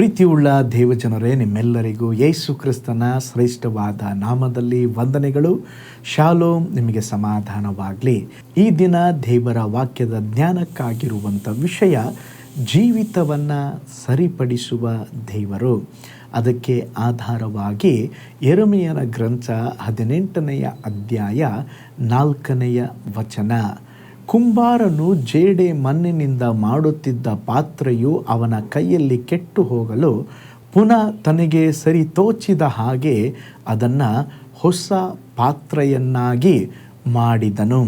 ಪ್ರೀತಿಯುಳ್ಳ ದೇವಜನರೇ, ನಿಮ್ಮೆಲ್ಲರಿಗೂ ಯೇಸು ಕ್ರಿಸ್ತನ ಶ್ರೇಷ್ಠವಾದ ನಾಮದಲ್ಲಿ ವಂದನೆಗಳು. ಶಾಲೋಮ್, ನಿಮಗೆ ಸಮಾಧಾನವಾಗಲಿ. ಈ ದಿನ ದೇವರ ವಾಕ್ಯದ ಜ್ಞಾನಕ್ಕಾಗಿರುವಂಥ ವಿಷಯ, ಜೀವಿತವನ್ನು ಸರಿಪಡಿಸುವ ದೇವರು. ಅದಕ್ಕೆ ಆಧಾರವಾಗಿ ಎರಮೆಯರ ಗ್ರಂಥ ಹದಿನೆಂಟನೆಯ ಅಧ್ಯಾಯ ನಾಲ್ಕನೆಯ ವಚನ. ಕುಂಬಾರನು ಜೇಡೆ ಮಣ್ಣಿನಿಂದ ಮಾಡುತ್ತಿದ್ದ ಪಾತ್ರೆಯು ಅವನ ಕೈಯಲ್ಲಿ ಕೆಟ್ಟು ಹೋಗಲು ಪುನಃ ತನಗೆ ಸರಿ ತೋಚಿದ ಹಾಗೆ ಅದನ್ನು ಹೊಸ ಪಾತ್ರೆಯನ್ನಾಗಿ ಮಾಡಿದನು.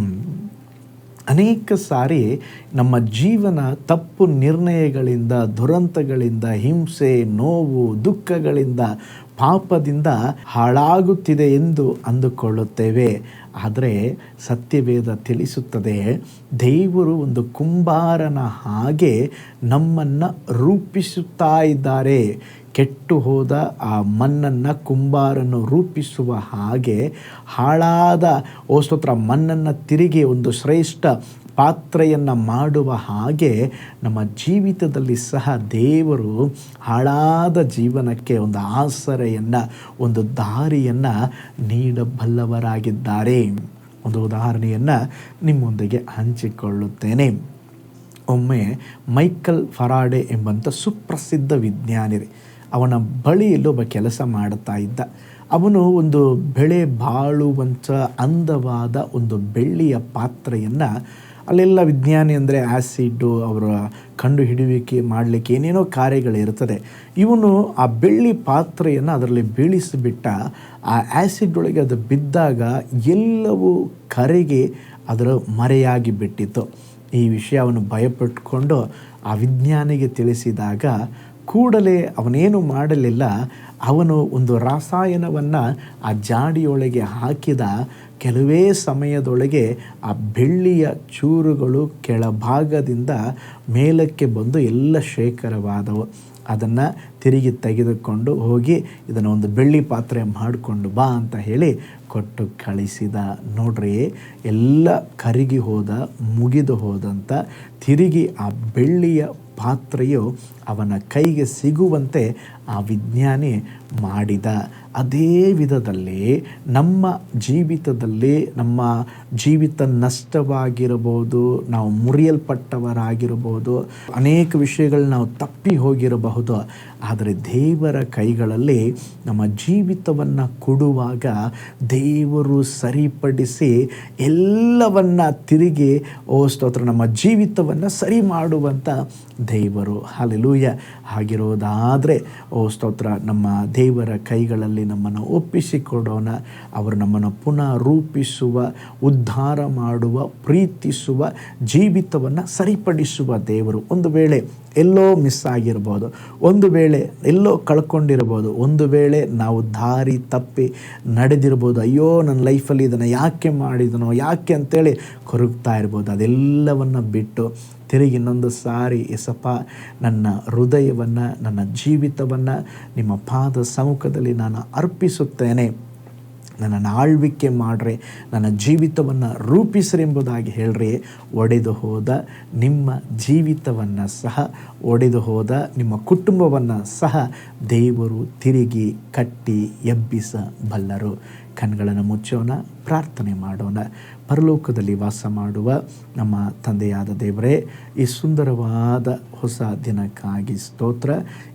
ಅನೇಕ ಸಾರಿ ನಮ್ಮ ಜೀವನ ತಪ್ಪು ನಿರ್ಣಯಗಳಿಂದ, ದುರಂತಗಳಿಂದ, ಹಿಂಸೆ, ನೋವು, ದುಃಖಗಳಿಂದ, ಪಾಪದಿಂದ ಹಾಳಾಗುತ್ತಿದೆ ಎಂದು ಅಂದುಕೊಳ್ಳುತ್ತೇವೆ. ಆದರೆ ಸತ್ಯವೇದ ತಿಳಿಸುತ್ತದೆ, ದೇವರು ಒಂದು ಕುಂಬಾರನ ಹಾಗೆ ನಮ್ಮನ್ನು ರೂಪಿಸುತ್ತಾ ಇದ್ದಾರೆ. ಕೆಟ್ಟು ಹೋದ ಆ ಮಣ್ಣನ್ನು ಕುಂಬಾರನ್ನು ರೂಪಿಸುವ ಹಾಗೆ ಹಾಳಾದ ಓ ಮಣ್ಣನ್ನು ತಿರುಗಿ ಒಂದು ಶ್ರೇಷ್ಠ ಪಾತ್ರೆಯನ್ನು ಮಾಡುವ ಹಾಗೆ ನಮ್ಮ ಜೀವಿತದಲ್ಲಿ ಸಹ ದೇವರು ಹಾಳಾದ ಜೀವನಕ್ಕೆ ಒಂದು ಆಸರೆಯನ್ನು, ಒಂದು ದಾರಿಯನ್ನು ನೀಡಬಲ್ಲವರಾಗಿದ್ದಾರೆ. ಒಂದು ಉದಾಹರಣೆಯನ್ನು ನಿಮ್ಮೊಂದಿಗೆ ಹಂಚಿಕೊಳ್ಳುತ್ತೇನೆ. ಒಮ್ಮೆ ಮೈಕಲ್ ಫರಾಡೆ ಎಂಬಂಥ ಸುಪ್ರಸಿದ್ಧ ವಿಜ್ಞಾನಿ ಅವನ ಬಳಿಯಲ್ಲಿ ಒಬ್ಬ ಕೆಲಸ ಮಾಡುತ್ತಾ ಇದ್ದ. ಅವನು ಒಂದು ಬೆಳೆ ಬಾಳುವಂಥ ಅಂದವಾದ ಒಂದು ಬೆಳ್ಳಿಯ ಪಾತ್ರೆಯನ್ನು ಅಲ್ಲೆಲ್ಲ ವಿಜ್ಞಾನಿ ಅಂದರೆ ಆ್ಯಸಿಡ್ಡು ಅವರ ಕಂಡು ಹಿಡಿಯುವಿಕೆ ಮಾಡಲಿಕ್ಕೆ ಏನೇನೋ ಕಾರ್ಯಗಳಿರ್ತದೆ ಇವನು ಆ ಬೆಳ್ಳಿ ಪಾತ್ರೆಯನ್ನು ಅದರಲ್ಲಿ ಬೀಳಿಸಿಬಿಟ್ಟ. ಆ ಆ್ಯಸಿಡ್ ಒಳಗೆ ಅದು ಬಿದ್ದಾಗ ಎಲ್ಲವೂ ಕರೆಗೆ ಅದರ ಮರೆಯಾಗಿ ಬಿಟ್ಟಿತ್ತು. ಈ ವಿಷಯ ಅವನು ಭಯಪಟ್ಟುಕೊಂಡು ಆ ವಿಜ್ಞಾನಿಗೆ ತಿಳಿಸಿದಾಗ ಕೂಡಲೇ ಅವನೇನು ಮಾಡಲಿಲ್ಲ, ಅವನು ಒಂದು ರಾಸಾಯನವನ್ನು ಆ ಜಾಡಿಯೊಳಗೆ ಹಾಕಿದ ಕೆಲವೇ ಸಮಯದೊಳಗೆ ಆ ಬೆಳ್ಳಿಯ ಚೂರುಗಳು ಕೆಳಭಾಗದಿಂದ ಮೇಲಕ್ಕೆ ಬಂದು ಎಲ್ಲ ಶೇಖರವಾದವು. ಅದನ್ನು ತಿರುಗಿ ತೆಗೆದುಕೊಂಡು ಹೋಗಿ ಇದನ್ನು ಒಂದು ಬೆಳ್ಳಿ ಪಾತ್ರೆ ಮಾಡಿಕೊಂಡು ಬಾ ಅಂತ ಹೇಳಿ ಕೊಟ್ಟು ಕಳಿಸಿದ. ನೋಡ್ರಿ, ಎಲ್ಲ ಕರಗಿ ಹೋದ, ಮುಗಿದು ಹೋದಂಥ ತಿರುಗಿ ಆ ಬೆಳ್ಳಿಯ ಪಾತ್ರೆಯು ಅವನ ಕೈಗೆ ಸಿಗುವಂತೆ ಆ ವಿಜ್ಞಾನಿ ಮಾಡಿದ. ಅದೇ ವಿಧದಲ್ಲಿ ನಮ್ಮ ಜೀವಿತದಲ್ಲಿ ನಮ್ಮ ಜೀವಿತ ನಷ್ಟವಾಗಿರಬಹುದು, ನಾವು ಮುರಿಯಲ್ಪಟ್ಟವರಾಗಿರಬಹುದು, ಅನೇಕ ವಿಷಯಗಳು ನಾವು ತಪ್ಪಿ ಹೋಗಿರಬಹುದು. ಆದರೆ ದೇವರ ಕೈಗಳಲ್ಲಿ ನಮ್ಮ ಜೀವಿತವನ್ನು ಕೊಡುವಾಗ ದೇವರು ಸರಿಪಡಿಸಿ ಎಲ್ಲವನ್ನ ತಿರುಗಿ, ಓ ಸ್ತೋತ್ರ, ನಮ್ಮ ಜೀವಿತವನ್ನು ಸರಿ ಮಾಡುವಂಥ ದೇವರು. ಹಾಲೆಲೂಯ ಆಗಿರೋದಾದರೆ ಓ ಸ್ತೋತ್ರ, ನಮ್ಮ ದೇವರ ಕೈಗಳಲ್ಲಿ ನಮ್ಮನ್ನು ಒಪ್ಪಿಸಿಕೊಡೋಣ. ಅವರು ನಮ್ಮನ್ನು ಪುನಃ ರೂಪಿಸುವ, ಉದ್ಧಾರ ಮಾಡುವ, ಪ್ರೀತಿಸುವ, ಜೀವಿತವನ್ನು ಸರಿಪಡಿಸುವ ದೇವರು. ಒಂದು ವೇಳೆ ಎಲ್ಲೋ ಮಿಸ್ ಆಗಿರ್ಬೋದು. ಒಂದು ವೇಳೆ ಎಲ್ಲೋ ಕಳ್ಕೊಂಡಿರ್ಬೋದು. ಒಂದು ವೇಳೆ ನಾವು ದಾರಿ ತಪ್ಪಿ ನಡೆದಿರ್ಬೋದು. ಅಯ್ಯೋ, ನನ್ನ ಲೈಫಲ್ಲಿ ಇದನ್ನು ಯಾಕೆ ಮಾಡಿದನೋ, ಯಾಕೆ ಅಂತೇಳಿ ಕೊರಗ್ತಾ ಇರ್ಬೋದು. ಅದೆಲ್ಲವನ್ನು ಬಿಟ್ಟು ತಿರುಗಿ ಇನ್ನೊಂದು ಸಾರಿ, ಎಸಪ್ಪ, ನನ್ನ ಹೃದಯವನ್ನು, ನನ್ನ ಜೀವಿತವನ್ನು ನಿಮ್ಮ ಪಾದ ಸಮ್ಮುಖದಲ್ಲಿ ನಾನು ಅರ್ಪಿಸುತ್ತೇನೆ. ನನ್ನನ್ನು ಆಳ್ವಿಕೆ ಮಾಡ್ರಿ, ನನ್ನ ಜೀವಿತವನ್ನು ರೂಪಿಸ್ರಿ ಎಂಬುದಾಗಿ ಹೇಳ್ರಿ. ಒಡೆದು ಹೋದ ನಿಮ್ಮ ಜೀವಿತವನ್ನು ಸಹ, ಒಡೆದು ಹೋದ ನಿಮ್ಮ ಕುಟುಂಬವನ್ನು ಸಹ ದೇವರು ತಿರುಗಿ ಕಟ್ಟಿ ಎಬ್ಬಿಸಬಲ್ಲರು. ಕಣ್ಗಳನ್ನು ಮುಚ್ಚೋಣ, ಪ್ರಾರ್ಥನೆ ಮಾಡೋಣ. ಪರಲೋಕದಲ್ಲಿ ವಾಸ ಮಾಡುವ ನಮ್ಮ ತಂದೆಯಾದ ದೇವರೇ, ಈ ಸುಂದರವಾದ ಹೊಸ ದಿನಕ್ಕಾಗಿ ಸ್ತೋತ್ರ.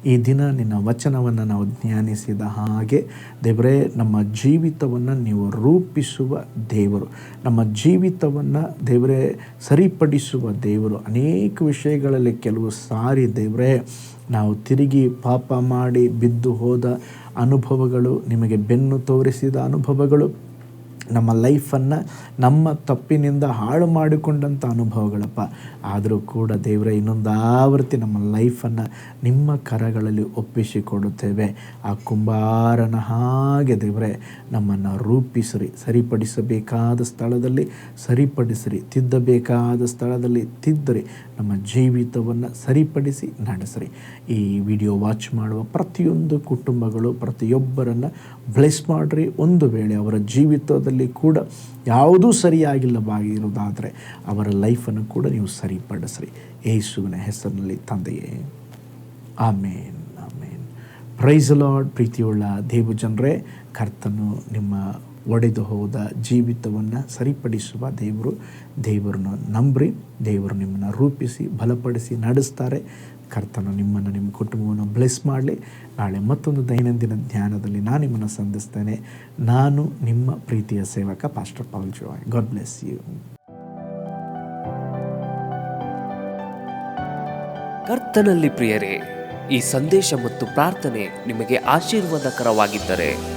ಈ ದಿನ ನಿನ್ನ ವಚನವನ್ನು ನಾವು ಧ್ಯಾನಿಸಿದ ಹಾಗೆ ದೇವರೇ, ನಮ್ಮ ಜೀವಿತವನ್ನು ನೀವು ರೂಪಿಸುವ ದೇವರು. ನಮ್ಮ ಜೀವಿತವನ್ನು ದೇವರೇ, ಸರಿಪಡಿಸುವ ದೇವರು. ಅನೇಕ ವಿಷಯಗಳಲ್ಲಿ ಕೆಲವು ಸಾರಿ ದೇವರೇ, ನಾವು ತಿರುಗಿ ಪಾಪ ಮಾಡಿ ಬಿದ್ದು ಹೋದ ಅನುಭವಗಳು, ನಿಮಗೆ ಬೆನ್ನು ತೋರಿಸಿದ ಅನುಭವಗಳು. ನಮ್ಮ ಲೈಫನ್ನು ನಮ್ಮ ತಪ್ಪಿನಿಂದ ಹಾಳು ಮಾಡಿಕೊಂಡಂಥ ಅನುಭವಗಳಪ್ಪ. ಆದರೂ ಕೂಡ ದೇವರ ಇನ್ನೊಂದು ಆವೃತ್ತಿ ನಮ್ಮ ಲೈಫನ್ನು ನಿಮ್ಮ ಕರಗಳಲ್ಲಿ ಒಪ್ಪಿಸಿಕೊಡುತ್ತೇವೆ ಆ ಕುಂಬಾರನ ಹಾಗೆ ದೇವರೇ, ನಮ್ಮನ್ನು ರೂಪಿಸಿರಿ, ಸರಿಪಡಿಸಬೇಕಾದ ಸ್ಥಳದಲ್ಲಿ ಸರಿಪಡಿಸಿರಿ, ತಿದ್ದಬೇಕಾದ ಸ್ಥಳದಲ್ಲಿ ತಿದ್ದರಿ ನಮ್ಮ ಜೀವಿತವನ್ನು ಸರಿಪಡಿಸಿ ನಡೆಸಿರಿ. ಈ ವಿಡಿಯೋ ವಾಚ್ ಮಾಡುವ ಪ್ರತಿಯೊಂದು ಕುಟುಂಬಗಳು, ಪ್ರತಿಯೊಬ್ಬರನ್ನು ಬ್ಲೆಸ್ ಮಾಡಿರಿ. ಒಂದು ವೇಳೆ ಅವರ ಜೀವಿತದಲ್ಲಿ ಕೂಡ ಯಾವುದೂ ಸರಿಯಾಗಿಲ್ಲವಾಗಿರುವುದಾದರೆ ಅವರ ಲೈಫನ್ನು ಕೂಡ ನೀವು ಸರಿಪಡಿಸ್ರಿ. ಯೇಸುವಿನ ಹೆಸರಿನಲ್ಲಿ ತಂದೆಯೇ. ಆಮೇನ್ ಪ್ರೈಸ್ ಲಾರ್ಡ್ ಪ್ರೀತಿಯುಳ್ಳ ದೇವು ಜನರೇ ಕರ್ತನು ನಿಮ್ಮ ಒಡೆದು ಹೋದ ಜೀವಿತವನ್ನು ಸರಿಪಡಿಸುವ ದೇವರು ದೇವರನ್ನು ನಂಬ್ರಿ, ದೇವರು ನಿಮ್ಮನ್ನು ರೂಪಿಸಿ, ಬಲಪಡಿಸಿ ನಡೆಸ್ತಾರೆ. ಕರ್ತನು ನಿಮ್ಮನ್ನು ನಿಮ್ಮ ಕುಟುಂಬವನ್ನು ಬ್ಲೆಸ್ ಮಾಡಲಿ. ನಾಳೆ ಮತ್ತೊಂದು ದೈನಂದಿನ ಧ್ಯಾನದಲ್ಲಿ ನಾನು ನಿಮ್ಮನ್ನು ಸಂಧಿಸ್ತೇನೆ. ನಾನು ನಿಮ್ಮ ಪ್ರೀತಿಯ ಸೇವಕ pastor Paul Joy God bless you ಕರ್ತನಲ್ಲಿ ಪ್ರಿಯರೇ, ಈ ಸಂದೇಶ ಮತ್ತು ಪ್ರಾರ್ಥನೆ ನಿಮಗೆ ಆಶೀರ್ವಾದಕರವಾಗಿದ್ದರೆ